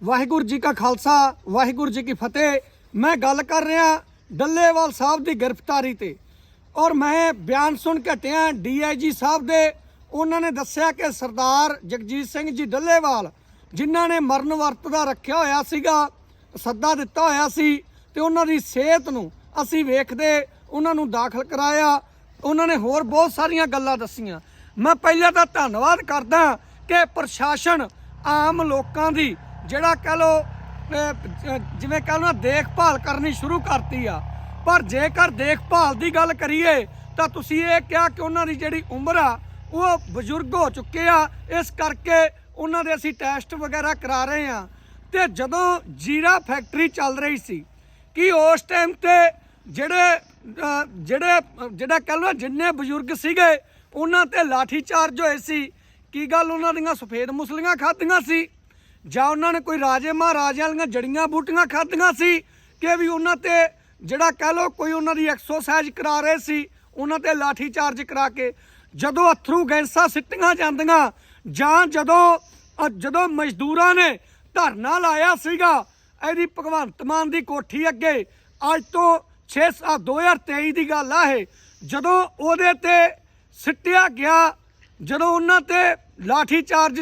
ਵਾਹਿਗੁਰੂ ਜੀ ਕਾ ਖਾਲਸਾ, ਵਾਹਿਗੁਰੂ ਜੀ ਕੀ ਫਤਿਹ। ਮੈਂ ਗੱਲ ਕਰ ਰਿਹਾ ਡੱਲੇਵਾਲ ਸਾਹਿਬ ਦੀ ਗ੍ਰਿਫਤਾਰੀ ਤੇ ਔਰ ਮੈਂ ਬਿਆਨ ਸੁਣ ਕੇ ਹਟਿਆ ਡੀਆਈਜੀ ਸਾਹਿਬ ਦੇ। ਉਹਨਾਂ ਨੇ ਦੱਸਿਆ ਕਿ ਸਰਦਾਰ ਜਗਜੀਤ ਸਿੰਘ ਜੀ ਡੱਲੇਵਾਲ, ਜਿਨ੍ਹਾਂ ਨੇ ਮਰਨ ਵਰਤ ਦਾ ਰੱਖਿਆ ਹੋਇਆ ਸੀਗਾ, ਸੱਦਾ ਦਿੱਤਾ ਹੋਇਆ ਸੀ ਤੇ ਉਹਨਾਂ ਦੀ ਸਿਹਤ ਨੂੰ ਅਸੀਂ ਵੇਖਦੇ, ਉਹਨਾਂ ਨੂੰ ਦਾਖਲ ਕਰਾਇਆ। ਉਹਨਾਂ ਨੇ ਹੋਰ ਬਹੁਤ ਸਾਰੀਆਂ ਗੱਲਾਂ ਦੱਸੀਆਂ। ਮੈਂ ਪਹਿਲਾਂ ਤਾਂ ਧੰਨਵਾਦ ਕਰਦਾ ਕਿ ਪ੍ਰਸ਼ਾਸਨ ਆਮ ਲੋਕਾਂ ਦੀ ਜਿਹੜਾ ਕਹ ਲੋ ਜਿਵੇਂ ਕਹ ਲੋ ਦੇਖਭਾਲ ਕਰਨੀ ਸ਼ੁਰੂ ਕਰਤੀ ਆ। ਪਰ ਜੇਕਰ ਦੇਖਭਾਲ ਦੀ ਗੱਲ ਕਰੀਏ, ਤਾਂ ਤੁਸੀਂ ਇਹ ਕਿਹਾ ਕਿ ਉਹਨਾਂ ਦੀ ਜਿਹੜੀ ਉਮਰ ਆ, ਉਹ ਬਜ਼ੁਰਗ ਹੋ ਚੁੱਕੇ ਆ। ਇਸ ਕਰਕੇ ਉਹਨਾਂ ਦੇ ਅਸੀਂ ਟੈਸਟ ਵਗੈਰਾ ਕਰਾ ਰਹੇ ਆ। ਤੇ ਜਦੋਂ ਜੀਰਾ ਫੈਕਟਰੀ ਚੱਲ ਰਹੀ ਸੀ, ਕਿ ਉਸ ਟਾਈਮ ਤੇ ਜਿਹੜੇ ਜਿਹੜੇ, ਜਿਹੜਾ ਕਹ ਲਓ ਜਿੰਨੇ ਬਜ਼ੁਰਗ ਸੀਗੇ, ਉਹਨਾਂ ਤੇ ਲਾਠੀ ਚਾਰਜ ਹੋਏ ਸੀ? ਕੀ ਗੱਲ ਉਹਨਾਂ ਦੀਆਂ ਸਫੇਦ ਮੁਸਲੀਆਂ ਖਾਧੀਆਂ ਸੀ? ਜਾਂ ਉਹਨਾਂ ਨੇ ਕੋਈ ਰਾਜੇ ਮਹਾਰਾਜਿਆਂ ਵਾਲੀਆਂ ਜੜੀਆਂ ਬੂਟੀਆਂ ਖਾਧੀਆਂ ਸੀ ਕਿ ਵੀ ਉਹਨਾਂ ਤੇ ਜਿਹੜਾ ਕਹ ਲਓ ਕੋਈ ਉਹਨਾਂ ਦੀ ਐਕਸਰਸਾਈਜ਼ ਕਰਾ ਰਹੇ ਸੀ, ਉਹਨਾਂ ਤੇ ਲਾਠੀ ਚਾਰਜ ਕਰਾ ਕੇ ਜਦੋਂ ਅਥਰੂ ਗੈਸਾਂ ਸਿੱਟੀਆਂ ਜਾਂਦੀਆਂ ਜਾਂ ਜਦੋਂ ਜਦੋਂ ਮਜ਼ਦੂਰਾਂ ਨੇ ਧਰਨਾ ਲਾਇਆ ਸੀਗਾ, ਇਹਦੀ ਭਗਵੰਤ ਮਾਨ ਦੀ ਕੋਠੀ ਅੱਗੇ, ਅੱਜ ਤੋਂ 6 2023 ਦੀ ਗੱਲ ਆ ਇਹ, ਜਦੋਂ ਉਹਦੇ ਤੇ ਸਿੱਟਿਆ ਗਿਆ, ਜਦੋਂ ਉਹਨਾਂ ਤੇ ਲਾਠੀ ਚਾਰਜ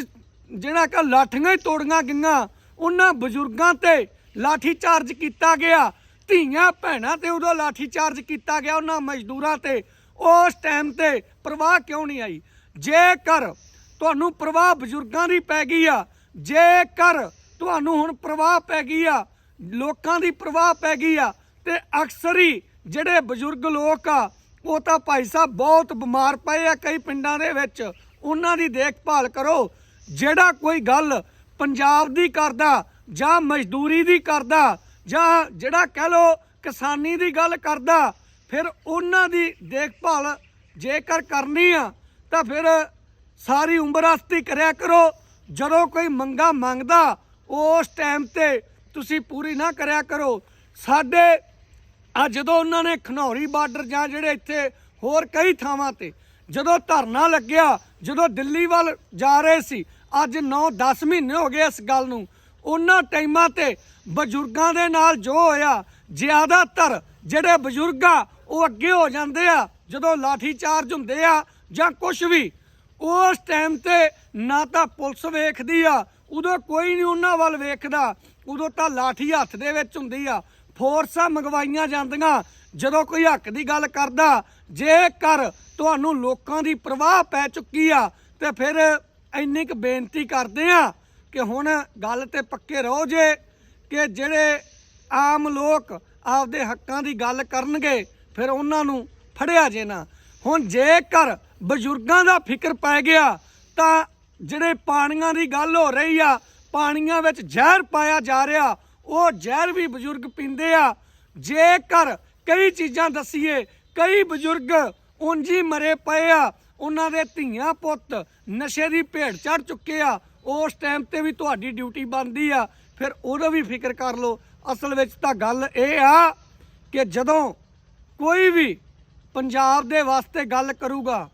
ਜਿਹੜਾ ਕਿ ਲਾਠੀਆਂ ਹੀ ਤੋੜੀਆਂ ਗਈਆਂ, ਉਹਨਾਂ ਬਜ਼ੁਰਗਾਂ ਤੇ ਲਾਠੀ ਚਾਰਜ ਕੀਤਾ ਗਿਆ, ਧੀਆਂ ਭੈਣਾਂ ਤੇ ਉਦੋਂ ਲਾਠੀ ਚਾਰਜ ਕੀਤਾ ਗਿਆ ਉਹਨਾਂ ਮਜ਼ਦੂਰਾਂ ਤੇ। ਉਸ ਟਾਈਮ ਤੇ ਪ੍ਰਵਾਹ ਕਿਉਂ ਨਹੀਂ ਆਈ? ਜੇਕਰ ਤੁਹਾਨੂੰ ਪ੍ਰਵਾਹ ਬਜ਼ੁਰਗਾਂ ਦੀ ਪੈ ਗਈ ਆ, ਜੇਕਰ ਤੁਹਾਨੂੰ ਹੁਣ ਪ੍ਰਵਾਹ ਪੈ ਗਈ ਆ, ਲੋਕਾਂ ਦੀ ਪ੍ਰਵਾਹ ਪੈ ਗਈ ਆ, ਤੇ ਅਕਸਰ ਹੀ ਜਿਹੜੇ ਬਜ਼ੁਰਗ ਲੋਕ ਆ, ਉਹ ਤਾਂ ਭਾਈ ਸਾਹਿਬ ਬਹੁਤ ਬਿਮਾਰ ਪਏ ਆ ਕਈ ਪਿੰਡਾਂ ਦੇ ਵਿੱਚ। ਉਹਨਾਂ ਦੀ ਦੇਖਭਾਲ ਕਰੋ। ਜਿਹੜਾ ਕੋਈ ਗੱਲ ਪੰਜਾਬ ਦੀ ਕਰਦਾ ਜਾਂ ਮਜ਼ਦੂਰੀ ਦੀ ਕਰਦਾ ਜਾਂ ਜਿਹੜਾ ਕਹਿ ਲੋ ਕਿਸਾਨੀ ਦੀ ਗੱਲ ਕਰਦਾ, ਫਿਰ ਉਹਨਾਂ ਦੀ ਦੇਖਭਾਲ ਜੇਕਰ ਕਰਨੀ ਆ, ਤਾਂ ਫਿਰ ਸਾਰੀ ਉਮਰ ਵਾਸਤੇ ਕਰਿਆ ਕਰੋ। ਜਦੋਂ ਕੋਈ ਮੰਗਾ ਮੰਗਦਾ, ਉਸ ਟਾਈਮ ਤੇ ਤੁਸੀਂ ਪੂਰੀ ਨਾ ਕਰਿਆ ਕਰੋ। ਸਾਡੇ ਆ ਜਦੋਂ ਉਹਨਾਂ ਨੇ ਖਨੌਰੀ ਬਾਰਡਰ ਜਾਂ ਜਿਹੜੇ ਇੱਥੇ ਹੋਰ ਕਈ ਥਾਵਾਂ ਤੇ ਜਦੋਂ ਧਰਨਾ ਲੱਗਿਆ, ਜਦੋਂ ਦਿੱਲੀ ਵੱਲ ਜਾ ਰਹੇ ਸੀ ਅੱਜ 9-10 ਮਹੀਨੇ ਹੋ ਗਏ ਇਸ ਗੱਲ ਨੂੰ। ਉਹਨਾਂ ਟਾਈਮਾਂ ਤੇ ਬਜ਼ੁਰਗਾਂ ਦੇ ਨਾਲ ਜੋ ਹੋਇਆ, ਜ਼ਿਆਦਾਤਰ ਜਿਹੜੇ ਬਜ਼ੁਰਗ ਆ, ਉਹ ਅੱਗੇ ਹੋ ਜਾਂਦੇ ਆ, ਜਦੋਂ ਲਾਠੀ ਚਾਰਜ ਹੁੰਦੇ ਆ ਜਾਂ ਕੁਝ ਵੀ। ਉਸ ਟਾਈਮ ਤੇ ਨਾ ਤਾਂ ਪੁਲਿਸ ਵੇਖਦੀ ਆ, ਉਦੋਂ ਕੋਈ ਨਹੀਂ ਉਹਨਾਂ ਵੱਲ ਵੇਖਦਾ। ਉਦੋਂ ਤਾਂ ਲਾਠੀ ਹੱਥ ਦੇ ਵਿੱਚ ਹੁੰਦੀ ਆ। ਫੋਰਸਾਂ ਮੰਗਵਾਈਆਂ ਜਾਂਦੀਆਂ, ਜਦੋਂ ਕੋਈ ਹੱਕ ਦੀ ਗੱਲ ਕਰਦਾ, ਜੇਕਰ ਤੁਹਾਨੂੰ ਲੋਕਾਂ ਦੀ ਪ੍ਰਵਾਹ ਪੈ ਚੁੱਕੀ ਆ, ਤੇ ਫਿਰ ਇੰਨੀ ਕੁ ਬੇਨਤੀ ਕਰਦੇ ਆ ਕਿ ਹੁਣ ਗੱਲ ਤੇ ਪੱਕੇ ਰਹੋ ਜੇ ਕਿ ਜਿਹੜੇ ਆਮ ਲੋਕ ਆਪਦੇ ਹੱਕਾਂ ਦੀ ਗੱਲ ਕਰਨਗੇ, ਫਿਰ ਉਹਨਾਂ ਨੂੰ ਫੜਿਆ ਜੇ ਨਾ। ਹੁਣ ਜੇਕਰ ਬਜ਼ੁਰਗਾਂ ਦਾ ਫਿਕਰ ਪੈ ਗਿਆ, ਤਾਂ ਜਿਹੜੇ ਪਾਣੀਆਂ ਦੀ ਗੱਲ ਹੋ ਰਹੀ ਆ, ਪਾਣੀਆਂ ਵਿੱਚ ਜ਼ਹਿਰ ਪਾਇਆ ਜਾ ਰਿਹਾ, ਉਹ ਜ਼ਹਿਰ ਵੀ ਬਜ਼ੁਰਗ ਪੀਂਦੇ ਆ। ਜੇਕਰ ਕਈ ਚੀਜ਼ਾਂ ਦਸੀਏ, ਕਈ ਬਜ਼ੁਰਗ ਉਂਝੀ ਮਰੇ ਪਏ ਆ ਉਹਨਾਂ ਦੇ ਧੀਆਂ ਪੁੱਤ ਨਸ਼ੇ ਦੀ ਭੇਡ ਚੜ ਚੁੱਕੇ ਆ, ਉਸ ਟਾਈਮ ਤੇ ਵੀ ਤੁਹਾਡੀ ਡਿਊਟੀ ਬਣਦੀ ਆ। ਫਿਰ ਉਹਦਾ ਵੀ ਫਿਕਰ ਕਰ ਲਓ, ਅਸਲ ਵਿੱਚ ਤਾਂ ਗੱਲ ਇਹ ਆ ਕਿ ਜਦੋਂ ਕੋਈ ਵੀ ਪੰਜਾਬ ਦੇ ਵਾਸਤੇ ਗੱਲ ਕਰੂਗਾ,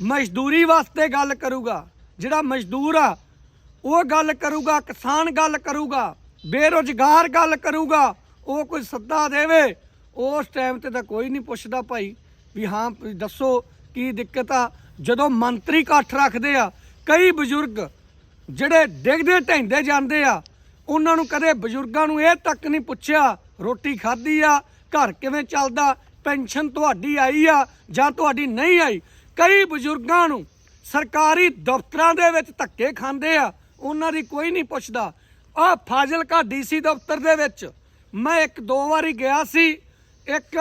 ਮਜ਼ਦੂਰੀ ਵਾਸਤੇ ਗੱਲ ਕਰੂਗਾ, ਜਿਹੜਾ ਮਜ਼ਦੂਰ ਆ, ਉਹ ਗੱਲ ਕਰੂਗਾ, ਕਿਸਾਨ ਗੱਲ ਕਰੂਗਾ, ਬੇਰੋਜ਼ਗਾਰ ਗੱਲ ਕਰੂਗਾ, ਉਹ ਕੋਈ ਸੱਦਾ ਦੇਵੇ, ਉਸ ਟਾਈਮ ਤੇ ਤਾਂ ਕੋਈ ਨਹੀਂ ਪੁੱਛਦਾ ਭਾਈ ਵੀ ਹਾਂ ਦੱਸੋ ਕੀ ਦਿੱਕਤ ਆ? ਜਦੋਂ ਮੰਤਰੀ ਇਕੱਠ ਰੱਖਦੇ ਆ, ਕਈ ਬਜ਼ੁਰਗ ਜਿਹੜੇ ਡਿੱਗਦੇ ਢੈਂਦੇ ਜਾਂਦੇ ਆ, ਉਹਨਾਂ ਨੂੰ ਕਦੇ ਬਜ਼ੁਰਗਾਂ ਨੂੰ ਇਹ ਤੱਕ ਨਹੀਂ ਪੁੱਛਿਆ, ਰੋਟੀ ਖਾਧੀ ਆ, ਘਰ ਕਿਵੇਂ ਚੱਲਦਾ, ਪੈਨਸ਼ਨ ਤੁਹਾਡੀ ਆਈ ਆ ਜਾਂ ਤੁਹਾਡੀ ਨਹੀਂ ਆਈ? ਕਈ ਬਜ਼ੁਰਗਾਂ ਨੂੰ ਸਰਕਾਰੀ ਦਫ਼ਤਰਾਂ ਦੇ ਵਿੱਚ ਧੱਕੇ ਖਾਂਦੇ ਆ, ਉਹਨਾਂ ਦੀ ਕੋਈ ਨਹੀਂ ਪੁੱਛਦਾ। ਆ ਫਾਜ਼ਿਲਕਾ ਡੀਸੀ ਦਫ਼ਤਰ ਦੇ ਵਿੱਚ ਮੈਂ ਇੱਕ ਦੋ ਵਾਰੀ ਗਿਆ ਸੀ, ਇੱਕ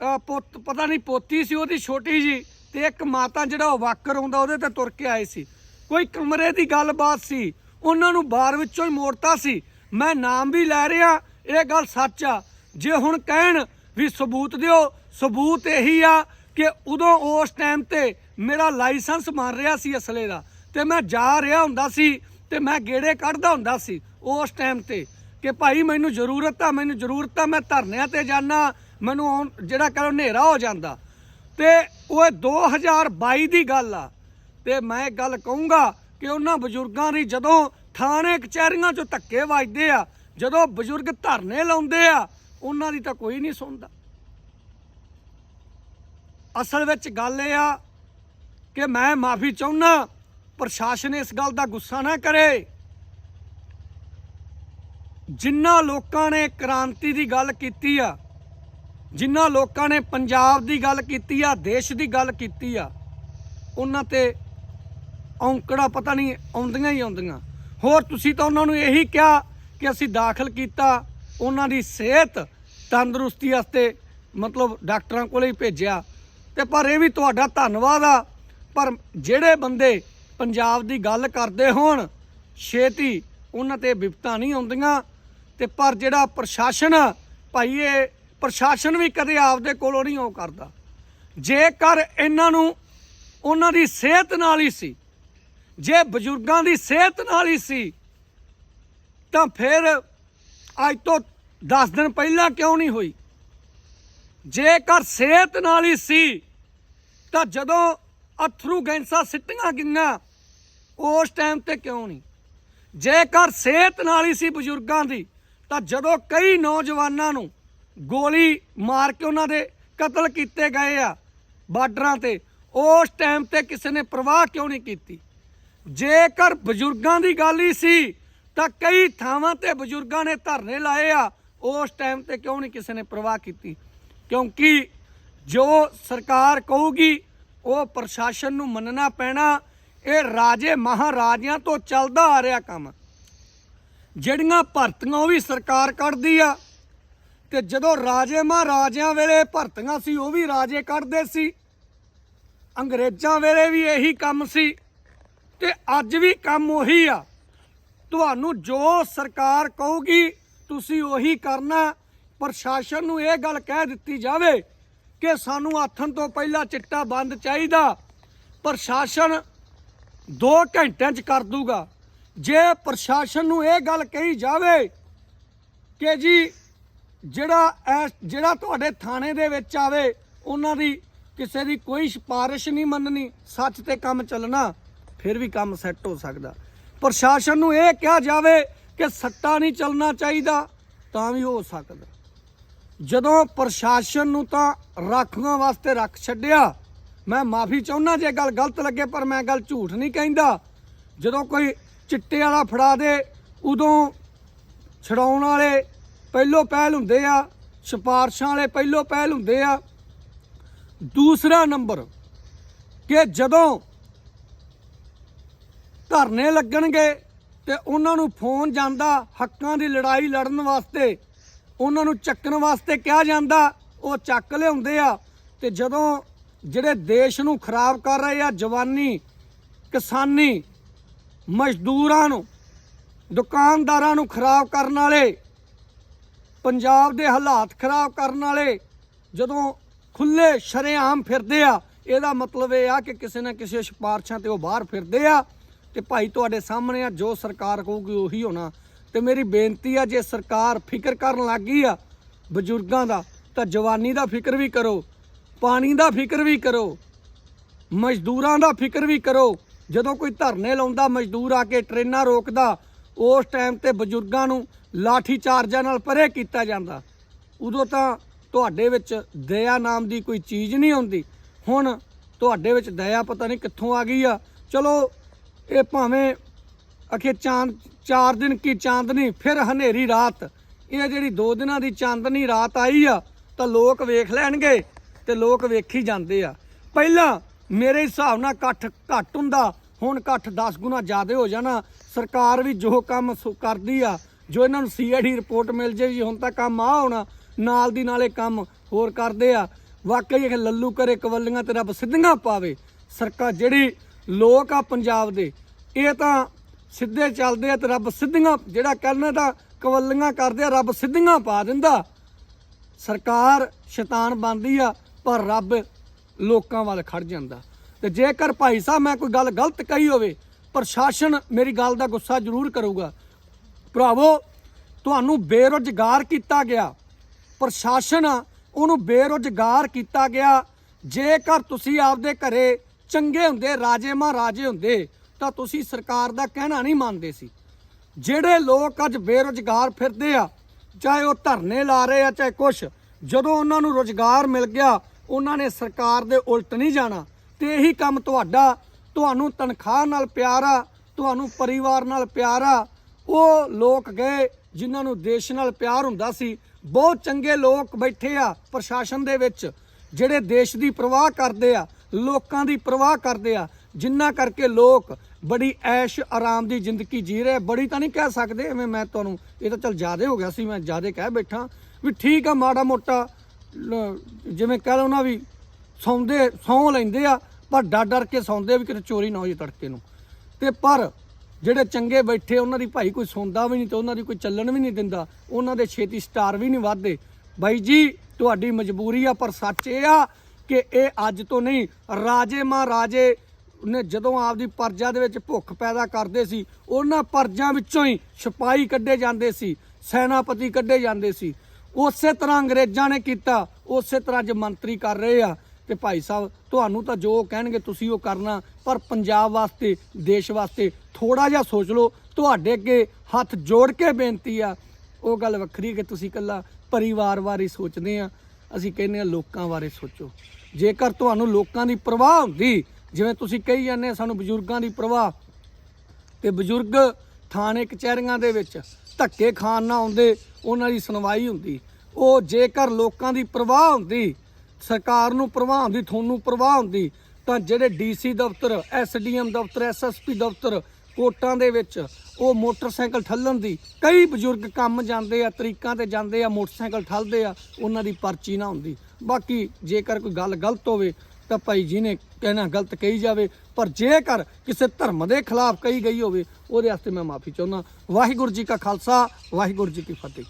ਪੁੱਤ, ਪਤਾ ਨਹੀਂ ਪੋਤੀ ਸੀ ਉਹਦੀ ਛੋਟੀ ਜੀ ਤੇ ਇੱਕ ਮਾਤਾ ਜਿਹੜਾ ਉਹ ਵਾਕਰ ਹੁੰਦਾ ਉਹਦੇ ਤੇ ਤੁਰ ਕੇ ਆਏ ਸੀ। ਕੋਈ ਕਮਰੇ ਦੀ ਗੱਲਬਾਤ ਸੀ, ਉਹਨਾਂ ਨੂੰ ਬਾਹਰ ਵਿੱਚੋਂ ਹੀ ਮੋੜਤਾ ਸੀ। ਮੈਂ ਨਾਮ ਵੀ ਲੈ ਰਿਹਾ, ਇਹ ਗੱਲ ਸੱਚ ਆ। ਜੇ ਹੁਣ ਕਹਿਣ ਵੀ ਸਬੂਤ ਦਿਓ, ਸਬੂਤ ਇਹੀ ਆ ਕਿ ਉਦੋਂ ਉਸ ਟਾਈਮ ਤੇ ਮੇਰਾ ਲਾਇਸੈਂਸ ਮਾਰ ਰਿਹਾ ਸੀ ਅਸਲੇ ਦਾ ਤੇ ਮੈਂ ਜਾ ਰਿਹਾ ਹੁੰਦਾ ਸੀ ਤੇ ਮੈਂ ਗੇੜੇ ਕੱਢਦਾ ਹੁੰਦਾ ਸੀ ਉਸ ਟਾਈਮ ਤੇ ਕਿ ਭਾਈ ਮੈਨੂੰ ਜ਼ਰੂਰਤ ਆ, ਮੈਨੂੰ ਜ਼ਰੂਰਤ ਆ, ਮੈਂ ਧਰਨਿਆਂ ਤੇ ਜਾਣਾ ਮੈਨੂੰ ਆਉਣ- ਜਿਹੜਾ ਕਰੋ ਹਨੇਰਾ ਹੋ ਜਾਂਦਾ। ਤੇ ਉਹ 2022 ਦੀ ਗੱਲ ਆ। ਤੇ ਮੈਂ ਇੱਕ ਗੱਲ ਕਹੂੰਗਾ ਕਿ ਉਹਨਾਂ ਬਜ਼ੁਰਗਾਂ ਦੀ ਜਦੋਂ ਥਾਣੇ, ਕਚਹਿਰੀਆਂ 'ਚੋਂ ਧੱਕੇ ਵੱਜਦੇ ਆ, ਜਦੋਂ ਬਜ਼ੁਰਗ ਧਰਨੇ ਲਾਉਂਦੇ ਆ, ਉਹਨਾਂ ਦੀ ਤਾਂ ਕੋਈ ਨਹੀਂ ਸੁਣਦਾ। ਅਸਲ ਵਿੱਚ ਗੱਲ ਇਹ ਆ ਕਿ ਮੈਂ ਮਾਫੀ ਚਾਹੁੰਨਾ, ਪ੍ਰਸ਼ਾਸਨ ਇਸ ਗੱਲ ਦਾ ਗੁੱਸਾ ਨਾ ਕਰੇ। ਜਿਨ੍ਹਾਂ ਲੋਕਾਂ ਨੇ ਕ੍ਰਾਂਤੀ ਦੀ ਗੱਲ ਕੀਤੀ ਆ ਜਿਨ੍ਹਾਂ ਲੋਕਾਂ ਨੇ ਪੰਜਾਬ ਦੀ ਗੱਲ ਕੀਤੀ ਆ, ਦੇਸ਼ ਦੀ ਗੱਲ ਕੀਤੀ ਆ, ਉਹਨਾਂ ਤੇ ਔਂਕੜਾ ਪਤਾ ਨਹੀਂ ਆਉਂਦੀਆਂ ਹੀ ਆਉਂਦੀਆਂ। ਹੋਰ ਤੁਸੀਂ ਤਾਂ ਉਹਨਾਂ ਨੂੰ ਇਹੀ ਕਿਹਾ ਕਿ ਅਸੀਂ ਦਾਖਲ ਕੀਤਾ, ਉਹਨਾਂ ਦੀ ਸਿਹਤ ਤੰਦਰੁਸਤੀ ਵਾਸਤੇ ਮਤਲਬ ਡਾਕਟਰਾਂ ਕੋਲੇ ਹੀ ਭੇਜਿਆ। ਤੇ ਪਰ ਇਹ ਵੀ ਤੁਹਾਡਾ ਧੰਨਵਾਦ ਆ, ਪਰ ਜਿਹੜੇ ਬੰਦੇ ਪੰਜਾਬ ਦੀ ਗੱਲ ਕਰਦੇ ਹੋਣ, ਛੇਤੀ ਉਹਨਾਂ ਤੇ ਵਿਪਤਾ ਨਹੀਂ ਆਉਂਦੀਆਂ। ਤੇ ਪਰ ਜਿਹੜਾ ਪ੍ਰਸ਼ਾਸਨ ਭਾਈ ਇਹ ਪ੍ਰਸ਼ਾਸਨ ਵੀ ਕਦੇ ਆਪਦੇ ਕੋਲੋਂ ਨਹੀਂ ਉਹ ਕਰਦਾ। ਜੇਕਰ ਇਹਨਾਂ ਨੂੰ ਉਹਨਾਂ ਦੀ ਸਿਹਤ ਨਾਲ ਹੀ ਸੀ, ਜੇ ਬਜ਼ੁਰਗਾਂ ਦੀ ਸਿਹਤ ਨਾਲ ਹੀ ਸੀ, ਤਾਂ ਫਿਰ ਅੱਜ ਤੋਂ 10 ਦਿਨ ਪਹਿਲਾਂ ਕਿਉਂ ਨਹੀਂ ਹੋਈ? ਜੇਕਰ ਸਿਹਤ ਨਾਲ ਹੀ ਸੀ, ਤਾਂ ਜਦੋਂ ਅਥਰੂ ਗੈਂਸਾ ਸਿੱਟੀਆਂ ਗਈਆਂ, ਉਸ ਟਾਈਮ ਤੇ ਕਿਉਂ ਨਹੀਂ? ਜੇਕਰ ਸਿਹਤ ਨਾਲ ਹੀ ਸੀ ਬਜ਼ੁਰਗਾਂ ਦੀ, ਤਾਂ ਜਦੋਂ ਕਈ ਨੌਜਵਾਨਾਂ ਨੂੰ ਗੋਲੀ ਮਾਰ ਕੇ ਉਹਨਾਂ ਦੇ ਕਤਲ ਕੀਤੇ ਗਏ ਆ ਬਾਰਡਰਾਂ ਤੇ। ਉਸ ਟਾਈਮ ਤੇ ਕਿਸੇ ਨੇ ਪ੍ਰਵਾਹ ਕਿਉਂ ਨਹੀਂ ਕੀਤੀ? ਜੇਕਰ ਬਜ਼ੁਰਗਾਂ ਦੀ ਗੱਲ ਹੀ ਸੀ, ਤਾਂ ਕਈ ਥਾਵਾਂ ਤੇ ਬਜ਼ੁਰਗਾਂ ਨੇ ਧਰਨੇ ਲਾਏ ਆ। ਉਸ ਟਾਈਮ ਤੇ ਕਿਉਂ ਨਹੀਂ ਕਿਸੇ ਨੇ ਪ੍ਰਵਾਹ ਕੀਤੀ? ਕਿਉਂਕਿ ਜੋ ਸਰਕਾਰ ਕਹੂਗੀ, ਉਹ ਪ੍ਰਸ਼ਾਸਨ ਨੂੰ ਮੰਨਣਾ ਪੈਣਾ। ਇਹ ਰਾਜੇ ਮਹਾਰਾਜਿਆਂ ਤੋਂ ਚੱਲਦਾ ਆ ਰਿਹਾ ਕੰਮ। ਜਿਹੜੀਆਂ ਭਰਤੀਆਂ ਉਹ ਵੀ ਸਰਕਾਰ ਕੱਢਦੀ ਆ। ਤੇ ਜਦੋਂ ਰਾਜੇ ਮਹਾਰਾਜਿਆਂ ਵੇਲੇ ਭਰਤੀਆਂ ਸੀ, ਉਹ ਵੀ ਰਾਜੇ ਕੱਢਦੇ ਸੀ। ਅੰਗਰੇਜ਼ਾਂ ਵੇਲੇ ਵੀ ਇਹੀ ਕੰਮ ਸੀ। ਤੇ ਅੱਜ ਵੀ ਕੰਮ ਉਹੀ ਆ। ਤੁਹਾਨੂੰ ਜੋ ਸਰਕਾਰ ਕਹੂਗੀ, ਤੁਸੀਂ ਉਹੀ ਕਰਨਾ। ਪ੍ਰਸ਼ਾਸਨ ਨੂੰ ਇਹ ਗੱਲ ਕਹਿ ਦਿੱਤੀ ਜਾਵੇ ਕਿ ਸਾਨੂੰ ਆਥਣ ਤੋਂ ਪਹਿਲਾਂ ਚਿੱਟਾ ਬੰਦ ਚਾਹੀਦਾ। ਪ੍ਰਸ਼ਾਸਨ 2 ਘੰਟਿਆਂ 'ਚ ਕਰ ਦੂਗਾ। ਜੇ ਪ੍ਰਸ਼ਾਸਨ ਨੂੰ ਇਹ ਗੱਲ ਕਹੀ ਜਾਵੇ ਕਿ ਜੀ ਜਿਹੜਾ ਇਸ ਜਿਹੜਾ ਤੁਹਾਡੇ ਥਾਣੇ ਦੇ ਵਿੱਚ ਆਵੇ, ਉਹਨਾਂ ਦੀ ਕਿਸੇ ਦੀ ਕੋਈ ਸਿਫਾਰਿਸ਼ ਨਹੀਂ ਮੰਨਣੀ, ਸੱਚ ਤੇ ਕੰਮ ਚੱਲਣਾ, ਫਿਰ ਵੀ ਕੰਮ ਸੈੱਟ ਹੋ ਸਕਦਾ। ਪ੍ਰਸ਼ਾਸਨ ਨੂੰ ਇਹ ਕਿਹਾ ਜਾਵੇ ਕਿ ਸੱਟਾ ਨਹੀਂ ਚੱਲਣਾ ਚਾਹੀਦਾ, ਤਾਂ ਵੀ ਹੋ ਸਕਦਾ। ਜਦੋਂ ਪ੍ਰਸ਼ਾਸਨ ਨੂੰ ਤਾਂ ਰਾਖੂਆਂ ਵਾਸਤੇ ਰੱਖ ਛੱਡਿਆ, ਮੈਂ ਮਾਫੀ ਚਾਹੁੰਦਾ ਜੇ ਗੱਲ ਗਲਤ ਲੱਗੇ, ਪਰ ਮੈਂ ਗੱਲ ਝੂਠ ਨਹੀਂ ਕਹਿੰਦਾ। ਜਦੋਂ ਕੋਈ ਚਿੱਟੇ ਵਾਲਾ ਫੜਾ ਦੇ, ਉਦੋਂ ਛਡਾਉਣ ਵਾਲੇ ਪਹਿਲੋ ਪਹਿਲ ਹੁੰਦੇ ਆ, ਸਿਫਾਰਸ਼ਾਂ ਵਾਲੇ ਪਹਿਲੋ ਪਹਿਲ ਹੁੰਦੇ ਆ। ਦੂਸਰਾ ਨੰਬਰ ਕਿ ਜਦੋਂ ਧਰਨੇ ਲੱਗਣਗੇ ਤੇ ਉਹਨਾਂ ਨੂੰ ਫੋਨ ਜਾਂਦਾ ਹੱਕਾਂ ਦੀ ਲੜਾਈ ਲੜਨ ਵਾਸਤੇ, ਉਹਨਾਂ ਨੂੰ ਚੱਕਣ ਵਾਸਤੇ ਕਿਹਾ ਜਾਂਦਾ, ਉਹ ਚੱਕ ਲਿਆਉਂਦੇ ਆ। ਤੇ ਜਦੋਂ ਜਿਹੜੇ ਦੇਸ਼ ਨੂੰ ਖਰਾਬ ਕਰ ਰਹੇ ਆ, ਜਵਾਨੀ, ਕਿਸਾਨੀ ਮਜ਼ਦੂਰਾਂ ਨੂੰ, ਦੁਕਾਨਦਾਰਾਂ ਨੂੰ ਖਰਾਬ ਕਰਨ ਵਾਲੇ ਪੰਜਾਬ ਦੇ ਹਾਲਾਤ ਖਰਾਬ ਕਰਨ ਵਾਲੇ ਜਦੋਂ ਖੁੱਲੇ ਸ਼ਰੇਆਮ ਫਿਰਦੇ ਆ, ਇਹਦਾ ਮਤਲਬ ਇਹ ਆ ਕਿ ਕਿਸੇ ਨਾ ਕਿਸੇ ਸਿਫਾਰਸ਼ਾਂ ਤੇ ਉਹ ਬਾਹਰ ਫਿਰਦੇ ਆ ਤੇ ਭਾਈ ਤੁਹਾਡੇ ਸਾਹਮਣੇ ਆ, ਜੋ ਸਰਕਾਰ ਕਹੂਗੀ ਉਹੀ ਹੋਣਾ। ਤੇ ਮੇਰੀ ਬੇਨਤੀ ਆ, ਜੇ ਸਰਕਾਰ ਫਿਕਰ ਕਰਨ ਲੱਗ ਗਈ ਆ ਬਜ਼ੁਰਗਾਂ ਦਾ, ਤਾਂ ਜਵਾਨੀ ਦਾ ਫਿਕਰ ਵੀ ਕਰੋ, ਪਾਣੀ ਦਾ ਫਿਕਰ ਵੀ ਕਰੋ, ਮਜ਼ਦੂਰਾਂ ਦਾ ਫਿਕਰ ਵੀ ਕਰੋ। ਜਦੋਂ ਕੋਈ ਧਰਨੇ ਲਾਉਂਦਾ, ਮਜ਼ਦੂਰ ਆ ਕੇ ਟ੍ਰੇਨਾਂ ਰੋਕਦਾ ਉਸ ਟਾਈਮ ਤੇ ਬਜ਼ੁਰਗਾਂ ਨੂੰ ਲਾਠੀ ਚਾਰਜਾਂ ਨਾਲ ਪਰੇ ਕੀਤਾ ਜਾਂਦਾ। ਉਦੋਂ ਤਾਂ ਤੁਹਾਡੇ ਵਿੱਚ ਦਇਆ ਨਾਮ ਦੀ ਕੋਈ ਚੀਜ਼ ਨਹੀਂ ਹੁੰਦੀ ਹੁਣ ਤੁਹਾਡੇ ਵਿੱਚ ਦਇਆ ਪਤਾ ਨਹੀਂ ਕਿੱਥੋਂ ਆ ਗਈ ਆ। ਚਲੋ, ਇਹ ਭਾਵੇਂ ਅਖੇ ਚਾਂਦ, ਚਾਰ ਦਿਨ ਕੀ ਚਾਂਦਨੀ ਫਿਰ ਹਨੇਰੀ ਰਾਤ। ਇਹ ਜਿਹੜੀ ਦੋ ਦਿਨਾਂ ਦੀ ਚਾਂਦਨੀ ਰਾਤ ਆਈ ਆ, ਤਾਂ ਲੋਕ ਵੇਖ ਲੈਣਗੇ ਤੇ ਲੋਕ ਵੇਖੀ ਜਾਂਦੇ ਆ। ਪਹਿਲਾਂ ਮੇਰੇ ਹਿਸਾਬ ਨਾਲ ਇਕੱਠ ਘੱਟ ਹੁੰਦਾ ਹੁਣ ਇਕੱਠ 10 ਗੁਣਾ ਜ਼ਿਆਦਾ ਹੋ ਜਾਣਾ। ਸਰਕਾਰ ਵੀ ਜੋ ਕੰਮ ਸੋ, ਕਰਦੀ ਆ, ਜੋ ਇਹਨਾਂ ਨੂੰ ਸੀਆਈਡੀ ਰਿਪੋਰਟ ਮਿਲ ਜੇ ਵੀ ਹੁਣ ਤਾਂ ਕੰਮ ਆ ਹੋਣਾ, ਨਾਲ ਦੀ ਨਾਲੇ ਕੰਮ ਹੋਰ ਕਰਦੇ ਆ। ਵਾਕਈ ਇਹ ਲੱਲੂ ਕਰੇ ਕਵੱਲੀਆਂ ਤੇ ਰੱਬ ਸਿੱਧੀਆਂ ਪਾਵੇ। ਸਰਕਾਰ ਜਿਹੜੀ ਲੋਕ ਆ ਪੰਜਾਬ ਦੇ, ਇਹ ਤਾਂ ਸਿੱਧੇ ਚੱਲਦੇ ਆ ਤੇ ਰੱਬ ਸਿੱਧੀਆਂ, ਜਿਹੜਾ ਕਹਿੰਦਾ ਤਾਂ ਕਵੱਲੀਆਂ ਕਰਦੇ ਆ, ਰੱਬ ਸਿੱਧੀਆਂ ਪਾ ਦਿੰਦਾ। ਸਰਕਾਰ ਸ਼ੈਤਾਨ ਬਣਦੀ ਆ, ਪਰ ਰੱਬ ਲੋਕਾਂ ਵੱਲ ਖੜ ਜਾਂਦਾ। ਤੇ ਜੇਕਰ ਭਾਈ ਸਾਹਿਬ ਮੈਂ ਕੋਈ ਗੱਲ ਗਲਤ ਕਹੀ ਹੋਵੇ, ਪ੍ਰਸ਼ਾਸਨ ਮੇਰੀ ਗੱਲ ਦਾ ਗੁੱਸਾ ਜ਼ਰੂਰ ਕਰੂਗਾ। ਭਰਾਵੋ, ਤੁਹਾਨੂੰ ਬੇਰੁਜ਼ਗਾਰ ਕੀਤਾ ਗਿਆ। ਪ੍ਰਸ਼ਾਸਨ ਉਹਨੂੰ ਬੇਰੁਜ਼ਗਾਰ ਕੀਤਾ ਗਿਆ। ਜੇਕਰ ਤੁਸੀਂ ਆਪਦੇ ਘਰੇ ਚੰਗੇ ਹੁੰਦੇ, ਰਾਜੇ ਮਹਾਰਾਜੇ ਹੁੰਦੇ, ਤਾਂ ਤੁਸੀਂ ਸਰਕਾਰ ਦਾ ਕਹਿਣਾ ਨਹੀਂ ਮੰਨਦੇ ਸੀ। ਜਿਹੜੇ ਲੋਕ ਅੱਜ ਬੇਰੁਜ਼ਗਾਰ ਫਿਰਦੇ ਆ, ਚਾਹੇ ਉਹ ਧਰਨੇ ਲਾ ਰਹੇ ਆ, ਚਾਹੇ ਕੁਛ, ਜਦੋਂ ਉਹਨਾਂ ਨੂੰ ਰੁਜ਼ਗਾਰ ਮਿਲ ਗਿਆ, ਉਹਨਾਂ ਨੇ ਸਰਕਾਰ ਦੇ ਉਲਟ ਨਹੀਂ ਜਾਣਾ। ਤੇ ਇਹੀ ਕੰਮ ਤੁਹਾਡਾ, ਤੁਹਾਨੂੰ ਤਨਖਾਹ ਨਾਲ ਪਿਆਰ ਆ, ਤੁਹਾਨੂੰ ਪਰਿਵਾਰ ਨਾਲ ਪਿਆਰ ਆ। ਉਹ ਲੋਕ ਗਏ ਜਿਨ੍ਹਾਂ ਨੂੰ ਦੇਸ਼ ਨਾਲ ਪਿਆਰ ਹੁੰਦਾ ਸੀ। ਬਹੁਤ ਚੰਗੇ ਲੋਕ ਬੈਠੇ ਆ ਪ੍ਰਸ਼ਾਸਨ ਦੇ ਵਿੱਚ, ਜਿਹੜੇ ਦੇਸ਼ ਦੀ ਪਰਵਾਹ ਕਰਦੇ ਆ, ਲੋਕਾਂ ਦੀ ਪਰਵਾਹ ਕਰਦੇ ਆ। ਜਿੰਨਾ ਕਰਕੇ ਲੋਕ ਬੜੀ ਐਸ਼, ਆਰਾਮ ਦੀ ਜ਼ਿੰਦਗੀ ਜੀ ਰਹੇ ਬੜੀ ਤਾਂ ਨਹੀਂ ਕਹਿ ਸਕਦੇ ਐਵੇਂ ਮੈਂ ਤੁਹਾਨੂੰ, ਇਹ ਤਾਂ ਚਲ ਜ਼ਿਆਦੇ ਹੋ ਗਿਆ ਸੀ, ਮੈਂ ਜ਼ਿਆਦੇ ਕਹਿ ਬੈਠਾ ਵੀ ਠੀਕ ਆ ਮਾੜਾ ਮੋਟਾ ਜਿਵੇਂ ਕਹਿ ਲਓ ਨਾ ਵੀ ਸੌਂਦੇ, ਸੌਂ ਲੈਂਦੇ ਆ, ਪਰ ਡਰ ਡਰ ਕੇ ਸੌਂਦੇ ਵੀ ਕਿਤੇ ਚੋਰੀ ਨਾ ਹੋ ਜੇ ਤੜਕੇ ਨੂੰ। ਤੇ ਪਰ ਜਿਹੜੇ ਚੰਗੇ ਬੈਠੇ ਉਹਨਾਂ ਦੀ ਭਾਈ ਕੋਈ ਸੌਂਦਾ ਵੀ ਨਹੀਂ ਤੇ ਉਹਨਾਂ ਦੀ ਕੋਈ ਚੱਲਣ ਵੀ ਨਹੀਂ ਦਿੰਦਾ। ਉਹਨਾਂ ਦੇ ਛੇਤੀ ਸਟਾਰ ਵੀ ਨਹੀਂ ਵੱਧਦੇ। ਬਾਈ ਜੀ, ਤੁਹਾਡੀ ਮਜਬੂਰੀ ਆ, ਪਰ ਸੱਚ ਇਹ ਆ ਕਿ ਇਹ ਅੱਜ ਤੋਂ ਨਹੀਂ, ਰਾਜੇ ਮਹਾਰਾਜੇ ਨੇ ਜਦੋਂ ਆਪਦੀ ਪਰਜਾ ਦੇ ਵਿੱਚ ਭੁੱਖ ਪੈਦਾ ਕਰਦੇ ਸੀ, ਉਹਨਾਂ ਪਰਜਾਂ ਵਿੱਚੋਂ ਹੀ ਸਿਪਾਹੀ ਕੱਢੇ ਜਾਂਦੇ ਸੀ, ਸੈਨਾਪਤੀ ਕੱਢੇ ਜਾਂਦੇ ਸੀ। ਉਸੇ ਤਰ੍ਹਾਂ ਅੰਗਰੇਜ਼ਾਂ ਨੇ ਕੀਤਾ, ਉਸੇ ਤਰ੍ਹਾਂ ਅੱਜ ਮੰਤਰੀ ਕਰ ਰਹੇ ਆ। ਤੇ ਭਾਈ ਸਾਹਿਬ, ਤੁਹਾਨੂੰ ਤਾਂ ਜੋ ਕਹਿਣਗੇ ਤੁਸੀਂ ਉਹ ਕਰਨਾ, ਪਰ ਪੰਜਾਬ ਵਾਸਤੇ, ਦੇਸ਼ ਵਾਸਤੇ ਥੋੜਾ ਜਿਹਾ ਸੋਚ ਲਓ। ਤੁਹਾਡੇ ਅੱਗੇ ਹੱਥ ਜੋੜ ਕੇ ਬੇਨਤੀ ਆ। ਉਹ ਗੱਲ ਵੱਖਰੀ ਕਿ ਤੁਸੀਂ ਇਕੱਲਾ ਪਰਿਵਾਰ ਬਾਰੇ ਸੋਚਦੇ ਆ। ਅਸੀਂ ਕਹਿੰਦੇ ਆ, ਲੋਕਾਂ ਬਾਰੇ ਸੋਚੋ। ਜੇਕਰ ਤੁਹਾਨੂੰ ਲੋਕਾਂ ਦੀ ਪਰਵਾਹ ਹੁੰਦੀ, ਜਿਵੇਂ ਤੁਸੀਂ ਕਹੀ ਜਾਂਦੇ ਸਾਨੂੰ ਬਜ਼ੁਰਗਾਂ ਦੀ ਪਰਵਾਹ, ਤੇ ਬਜ਼ੁਰਗ ਥਾਣੇ, ਕਚਹਿਰੀਆਂ ਦੇ ਵਿੱਚ ਧੱਕੇ ਖਾਣ ਨਾ ਆਉਂਦੇ, ਉਹਨਾਂ ਦੀ ਸੁਣਵਾਈ ਹੁੰਦੀ। ਉਹ ਜੇਕਰ ਲੋਕਾਂ ਦੀ ਪਰਵਾਹ ਹੁੰਦੀ ਸਰਕਾਰ ਨੂੰ ਪ੍ਰਵਾਹ ਹੁੰਦੀ, ਤੁਹਾਨੂੰ ਪ੍ਰਵਾਹ ਹੁੰਦੀ, ਤਾਂ ਜਿਹੜੇ ਡੀਸੀ ਦਫ਼ਤਰ, ਐਸਡੀਐਮ ਦਫ਼ਤਰ, ਐਸਐਸਪੀ ਦਫ਼ਤਰ ਕੋਟਾਂ ਦੇ ਵਿੱਚ ਉਹ ਮੋਟਰਸਾਈਕਲ ਠੱਲਣ ਦੀ, ਕਈ ਬਜ਼ੁਰਗ ਕੰਮ ਜਾਂਦੇ ਆ, ਤਰੀਕਾਂ ਤੇ ਜਾਂਦੇ ਆ, ਮੋਟਰਸਾਈਕਲ ਠੱਲਦੇ ਆ, ਉਹਨਾਂ ਦੀ ਪਰਚੀ ਨਾ ਹੁੰਦੀ। ਬਾਕੀ ਜੇਕਰ ਕੋਈ ਗੱਲ ਗਲਤ ਹੋਵੇ, ਤਾਂ ਭਾਈ ਜੀ ਨੇ ਕਹਿਣਾ ਗਲਤ ਕਹੀ ਜਾਵੇ, ਪਰ ਜੇਕਰ ਕਿਸੇ ਧਰਮ ਦੇ ਖਿਲਾਫ ਕਹੀ ਗਈ ਹੋਵੇ, ਉਹਦੇ ਵਾਸਤੇ ਮੈਂ ਮਾਫੀ ਚਾਹੁੰਦਾ। ਵਾਹਿਗੁਰੂ ਜੀ ਕਾ ਖਾਲਸਾ, ਵਾਹਿਗੁਰੂ ਜੀ ਕੀ ਫਤਿਹ।